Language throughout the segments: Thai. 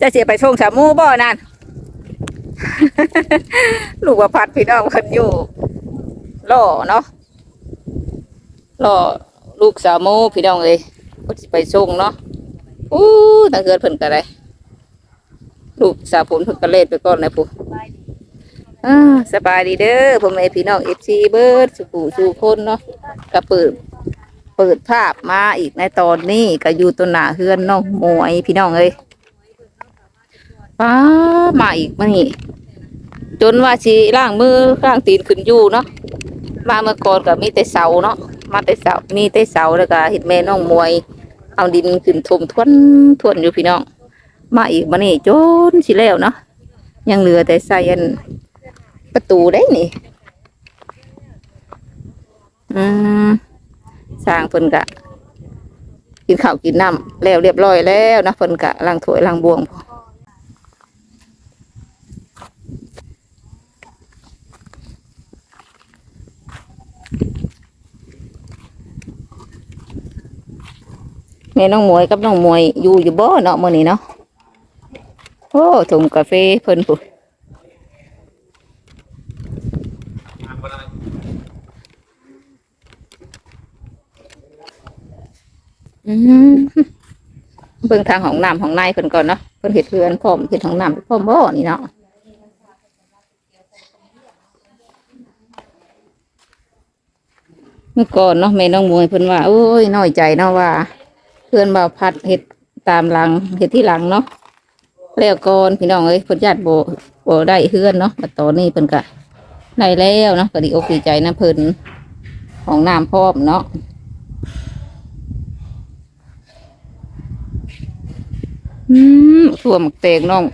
จะเสียไปส่งสามูบ่นั่น ลูกว่าพัดพี่น้องเพิ่นอยู่ล่อเนาะล่อลูกสาวโมพี่น้องเอ้ยเพิ่นสิไปส่งเนาะอู้ตาเกิดเพิ่นก็ได้ลูกสาวผมเพิ่นก็เล่นไปก่อนนะปู่สบายดีเด้อพ่อแม่พี่น้อง FC เบิร์ดสุขุสู่คนเนาะก็เปิดเปิดภาพมาอีกในตอนนี้ก็อยู่ตัวหนาเฮือนน้องมวยพี่น้องเอ้ย ป้ามาอีกมานี่จนว่าสิล่างมือล่างตีนขึ้นอยู่เนาะมาเมื่อก่อนก็มีแต่เสาเนาะมาแต่เสามีแต่เสาแล้วก็เห็นแม่น้องมวย เอาดินขึ้นทมทวนทวนอยู่พี่น้อง มาอีกมานี่จนสิแล้วเนาะยังเหลือแต่ใส่อันประตูได้นี่อืมสร้างเพิ่นกะ กินข้าวกินน้ำแล้วเรียบร้อยแล้วนะเพิ่นกะล้างถ้วยล้างบวงพอ แม่น้องมวยกับน้องมวยอยู่อยู่บ่เนาะมื้อนี้เนาะโอ้ถุงกาแฟเพิ่นพุ่นอืมเบิ่งทางห้องน้ำห้องในเพิ่นก่อนเนาะเพิ่นเฮ็ดเรือนพร้อมเฮ็ดห้องน้ำพร้อมบ่นี่เนาะเมื่อก่อนเนาะแม่น้องมวยเพิ่นว่าโอ้ยน้อยใจเนาะว่า เพื่อนบ่าวพัดเฮ็ดตามหลังเฮ็ดที่หลังเนาะแล้วก่อนพี่น้องเอ้ยเพิ่นญาติโบ่บ่ได้เฮือนเนาะบัดตอนนี้เพิ่นก็ได้แล้วเนาะก็ดีอกดีใจนะเพิ่นของน้ำพร้อมเนาะอืมทั่วหมักเตงน้อง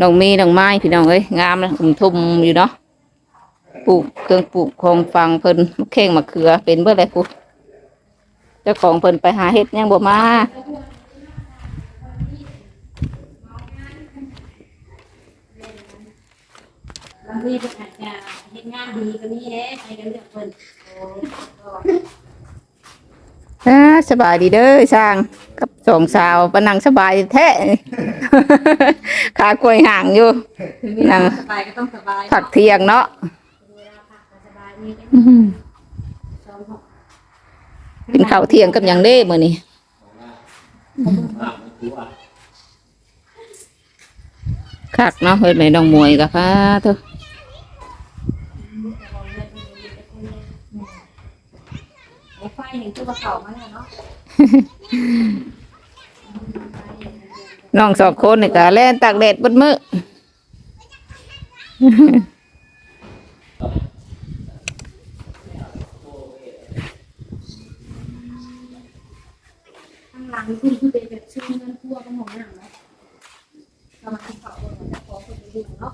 น้องมีน้องไม้พี่น้องเอ้ยงามนะอุ่มทุ่มอยู่เนาะปลูกเครื่องปลูกของฟังเพิ่นมะเข่งมะเขือเป็นเบิดเลยปุ๊ เจ้าของเพิ่นไปหาเฮ็ดยังบ่มาบางทีเพิ่นอาจจะเฮ็ดงานดีก็มีเด้ไปกันเลือกเพิ่นอ่าสบายดีเด้อช่างกับสองสาวปะนังสบายแท้ ขากล้วยห่างอยู่นั่ง สบายก็ต้องสบายผักเที่ยงเนาะ เวลาพักก็สบายนี่อื้อหือสองหก กินข้าวเที่ยงกับหยังเด้มื้อนี้คักเนาะเฮ็ดแม่น้องมวยกะค่ะเถอะไฟหนึ่งตัวเก่ามาแล้วเนาะน้องสองคนนี่ก็แล่นตากแดดเบิดมื้อางหลังคือคือเป็นแบบชื่อเงินทั่วก็มองหนังเนาะเรามาที่เขาเบิ่งจะขอคนดีเนาะ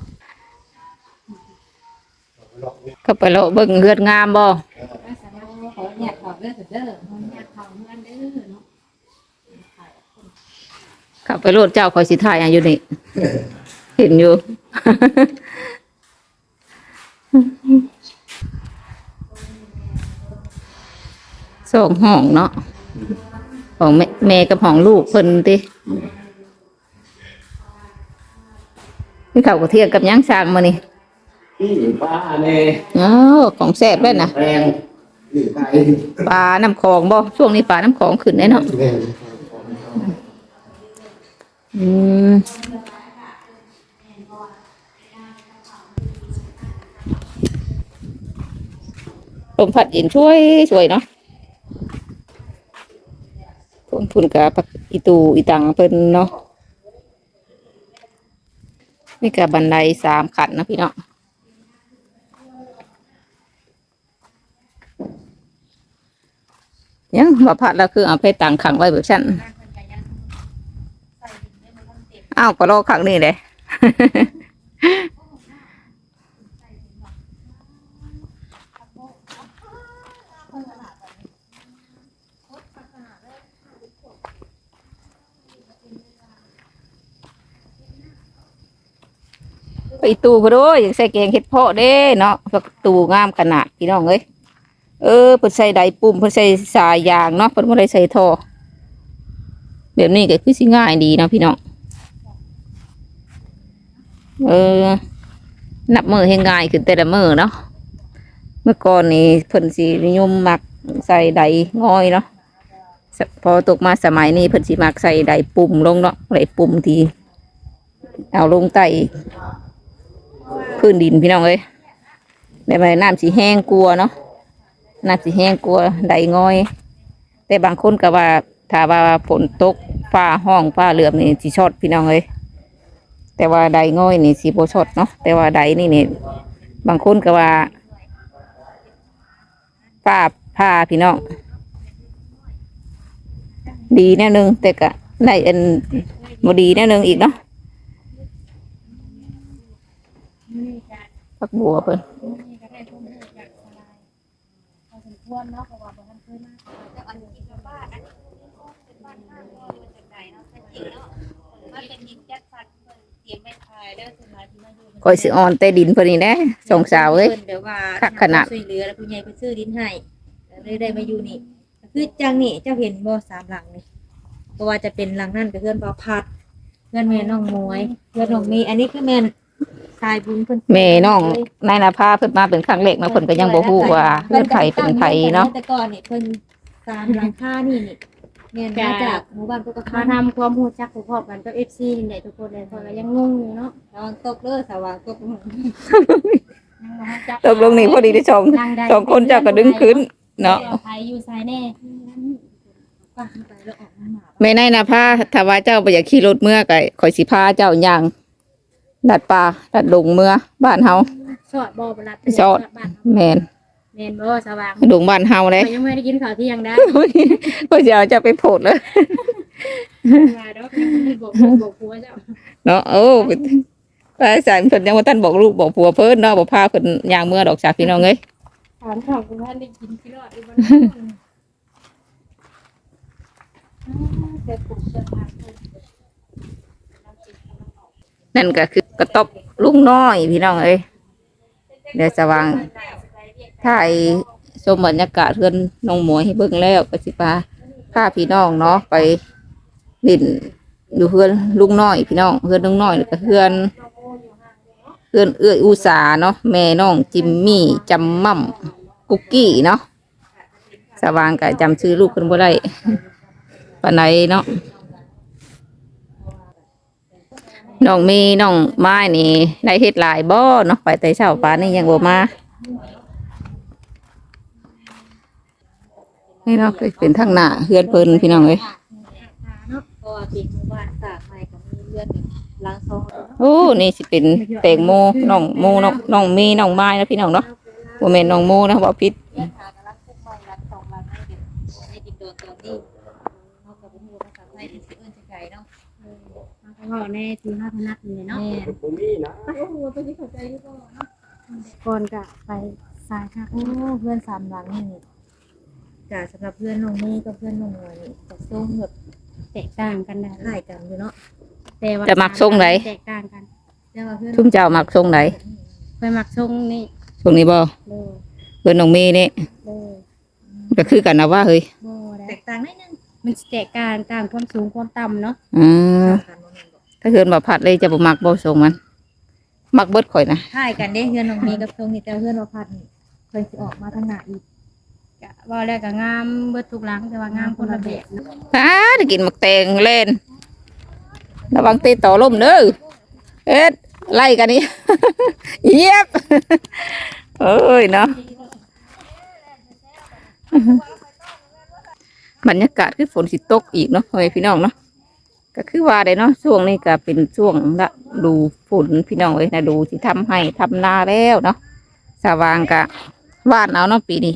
ก็ไปเลาะเบิ่งเฮือดงามบ่ก็สามารถขอเนี่ยขอเด้อเด้อขอเนี่ยขอเงินเด้อเนาะขับไปโลดเจ้าคอยสิถ่ายอันอยู่นี่เห็นอยู่สองห้องเนาะ ของแม่แม่กับห้องลูกเพิ่นตินี่เขาก็เที่ยงกับหยังสร้างมานี่ที่ป้าเนี่ยอ้าวของแซ่บแล้วนะแรงอยู่ไกลปลาน้ำคลองบ่ช่วงนี้ปลาน้ำคลองขึ้นแน่เนาะแรงอืมลมพัดเย็นช่วยช่วยเนาะ พุ่นพุ่นกับอีตูอีตังเพิ่นเนาะนี่กับบันไดสามขันนะพี่เนาะยังมาพัดแล้วคือเอาไปตังขังไว้แบบฉันอ้าวก็รอขังนี่เลย ไปตูพอด้วยอย่างใส่แกงเห็ดเพาะเด้เนาะฝักตูงามขนาดพี่น้องเอ้ยเออเพิ่นใส่ใดปุ่มเพิ่นใส่สายยางเนาะเพิ่นบ่ได้ใส่ท่อแบบนี้ก็คือสิง่ายดีเนาะพี่น้องเออ นับมือให้ง่ายขึ้นแต่ละมือเนาะเมื่อก่อนนี่เพิ่นสินิยมมักใส่ใดงอยเนาะพอตกมาสมัยนี้เพิ่นสิมักใส่ใดปุ่มลงเนาะใดปุ่มทีเอาลงใต้ พื้นดินพี่น้องเอ้ยแบบน้ำสีแห้งกลัวเนาะน้ำสีแห้งกลัวใดง่อย แต่บางคนก็ว่าถ้าว่าฝนตกฟ้าห้องฟ้าเหลือมนี่สิช็อตพี่น้องเอ้ยแต่ว่าใดง่อยนี่สีโบชดเนาะแต่ว่าใดนี่นี่บางคนก็ว่าป้าผ้าพี่น้องดีแน่นึงแต่ก็ได้อันบ่ดีแน่นึงอีกเนาะ พักบัวเพิ่นนี่ก็ได้ข้อมูลจากสลายพอสมควรเนาะเพราะว่าบ่ทันเคยมาแต่อันนี้ก็บ้านนะเป็นบ้านข้างเมืองมาจากไหนเนาะแต่จริงเนาะมันเป็นดินจัดสรรเพิ่นเตรียมไว้ขายแล้วสมัยที่มาอยู่ก้อยสิออนแต่ดินเพิ่นนี่แหละสองสาวเอ้ยเดี๋ยวว่าคักขนาด ช่วยเหลือแล้วผู้ใหญ่ไปซื้อดินให้แล้วเลยได้มาอยู่นี่คือจังนี่เจ้าเห็นบ่สามหลังนี่เพราะว่าจะเป็นหลังนั่นกับเพื่อนเบาพัด เพื่อนแม่น้องมวย เพื่อนน้องมี อันนี้คือแม่นสายบุญเพิ่นแม่น้องนายนภาเพิ่นมาเป็นครั้งแรกเนาะเพิ่นก็ยังบ่ฮู้ว่าเรื่องไผเป็นไผเนาะแต่ก่อนนี่เพิ่นสามหลังคานี่นี่แม่นมาจากหมู่บ้านกุกกะมาคันทำความรู้จักพร้อมๆกันกับ FC นี่แหละทุกคนเลยเพราะเรายังงงอยู่เนาะระวังตกเด้อสว่างตกยังบ่รู้จักตกลงนี่พอดีได้ชมนั่งได้สองคนเจ้าก็ดึงขึ้นเนาะไผอยู่ไสแน่ป้าไปแล้วออกมาหมาแม่นายนภาถ้าว่าเจ้าบ่อยากขี่รถเมื่อก็ข่อยสิพาเจ้าย่าง ดัดป่าดัดดงเมื่อบ้านเฮา สอดบ่บ่รับสอด บ้านแม่นแม่นบ่สว่างดงบ้านเฮาเลยข้อยยังไม่ได้กินข้าวเที่ยงได้พ่อจะเอาเจะไปโพดเลยมาดอกยังบ่ได้บอกลูกบอกผัวเจ้าเนาะโอ้ไปสารเพิ่นยังว่าท่านบอกลูกบอกผัวเพิ่นเนาะบอกพาเพิ่นย่างเมื่อดอกจากพี่น้องเอ้ยถามข้าวกูท่านได้กินพี่รอดอีบ่เด็กปลูกเสื้อผ้าเพิ่น นั่นก็คือกระตบลุงน้อยพี่น้องเอ้ยเดี๋ยวสว่างถ่ายชมบรรยากาศเพื่อนน้องหมวยให้เบิ่งแล้วก็สิพาพาพี่น้องเนาะไปลิ่นอยู่เพื่อนลุงน้อยพี่น้องเพื่อนลุงน้อยแล้วก็เพื่อนเพื่อนเอื้อยอุสาเนาะแม่น้องจิมมี่จำม่ำกุกกี้เนาะสว่างก็จำชื่อลูกเพิ่นบ่ได้ปานใดเนาะ น้องมีน้องไม้นี่ได้เฮ็ดหลายบ่เนาะไปแต่เช้าป่านนี้ยังบ่มานี่เนาะก็เป็นทางหน้าเฮือนเพิ่นพี่น้องเอ้ยเนาะเพราะว่าเป็นหมู่บ้านสร้างใหม่ก็มีเรือนหลังซองโอ้นี่สิเป็นแตงโมน้องโมน้องน้องมีน้องไม้นะพี่น้องเนาะบ่แม่นน้องโมนะบ่ผิด ไทยที่สิเอิ้นจังไดเนาะมาเขาบอกแน่ที่ห้าพนักนี่เนาะ แม่ผมมีนะก่อนก็ไปสายค่ะโอ้เพื่อนสามหลังนี่จ้ะสำหรับเพื่อนน้องนี่กับเพื่อนน้องมวยนี่จะส่งแบบแตกต่างกันได้คล้ายกันอยู่เนาะแต่ว่าจะมักทรงไหน แตกต่างกันแต่ว่าเพื่อนทุ่มเจ้ามักทรงไหนไปมักทรงนี่ทรงนี้บ่โลเพิ่นน้องมีนี่โลก็คือกันนะว่าเฮ้ยโลได้แตกต่างนิดนึง มันสิแตกต่างต่างความสูงความต่ำเนาะอืมต่างกันบ่แม่นบ่ถ้าเกินบ่ผัดเลยจะบ่มักบ่ทรงมัน มักเบิดข่อยนะคล้ายกันเด้เพื่อนน้องมีกับทรงนี่แต่เพื่อนว่าพัดนี่เพิ่นสิออกมาทางหน้าอีกก็ว่าแล้วก็งามเบิดทุกหลังแต่ว่างามคนละแบบเนาะอ้าได้กินหมักแตงเล่นระวังตีต่อลมเด้อเอ็ดไล่กันนี่ เย็บเอ้ยเนาะ บรรยากาศคือฝนสิตกอีกเนาะพ่อแม่พี่น้องเนาะก็คือว่าได้เนาะช่วงนี้ก็เป็นช่วงละดูฝนพี่น้องเอ้ยนะดูสิทำให้ทำนาแล้วเนาะสว่างกะวาดเอาเนาะปีนี้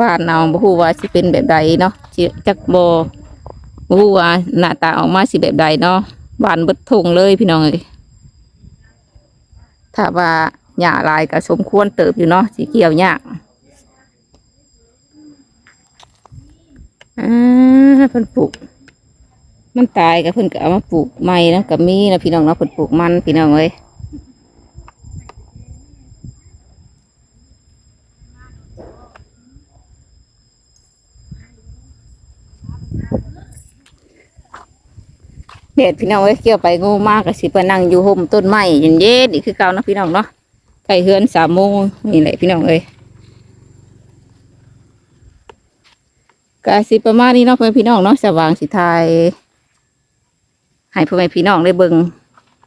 วาดเอาบ่ฮู้ว่าสิเป็นแบบใดเนาะจักบ่บ่ฮู้ว่าหน้าตาออกมาสิแบบใดเนาะหวานบดทงเลยพี่น้องเอ้ยถ้าว่าหญ้าลายก็สมควรเติบอยู่เนาะสิเกี่ยวยาก อ่าเพิ่นปลูก มันตายก็เพิ่นก็เอามาปลูกใหม่นะก็มีนะพี่น้องเนาะเพิ่นปลูกมันพี่น้องเอ้ยเด็ดพี่น้องเอ้ยเกี่ยวไปงูมากก็สิไปนั่งอยู่ห่มต้นไม้เย็นๆนี่คือเก่านะพี่น้องเนาะใกล้เฮือนสามโมงนี่แหละพี่น้องเอ้ย ก็สิประมาณนี้เนาะเพื่อนพี่น้องเนาะสว่างสิทายให้พ่อแม่พี่น้องได้เบิ่ง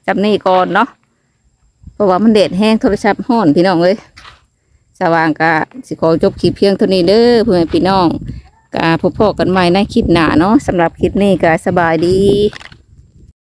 จับนี่ก่อนเนาะเพราะว่ามันเด็ดแห้งโทรศัพท์ห้อนพี่น้องเลยสว่างกาสิขอจบคลิปเพียงเท่านี้เด้อเพื่อนพี่น้องก็พบพอกันใหม่ในคลิปหน้าเนาะสำหรับคลิปนี้ก็สบายดี